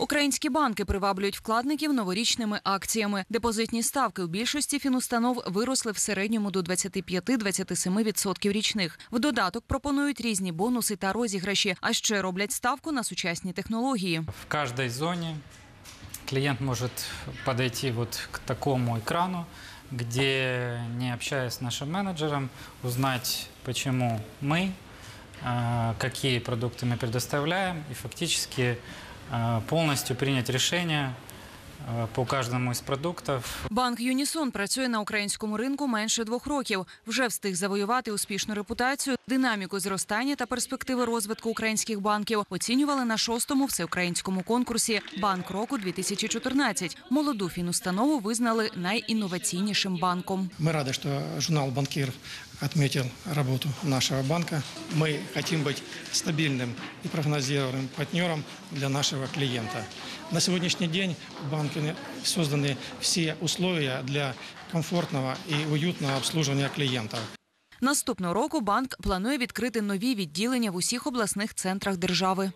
Українські банки приваблюють вкладників новорічними акціями. Депозитні ставки у більшості фінустанов виросли в середньому до 25-27% річних. В додаток пропонують різні бонуси та розіграші, а ще роблять ставку на сучасні технології. В каждой зоне клиент может подойти вот к такому экрану, где, не общаясь с нашим менеджером, узнать, почему мы, э, какие продукты мы предоставляем, и фактически э, полностью принять решение по каждому из продуктов, Банк Юнісон працює на українському ринку менше двох років. Вже встиг завоювати успішну репутацію, динаміку зростання та перспективи розвитку українських банків оцінювали на шостому всеукраїнському конкурсі Банк року 2014 Молоду фінустанову визнали найінноваційнішим банком. Мы рады, что журнал «Банкир» отметил работу нашего банка. Мы хотим быть стабильным и прогнозируемым партнером для нашего клиента. На сегодняшний день в банке созданы все условия для комфортного и уютного обслуживания клиентов. Наступного року банк планує відкрити нові відділення в усіх обласних центрах держави.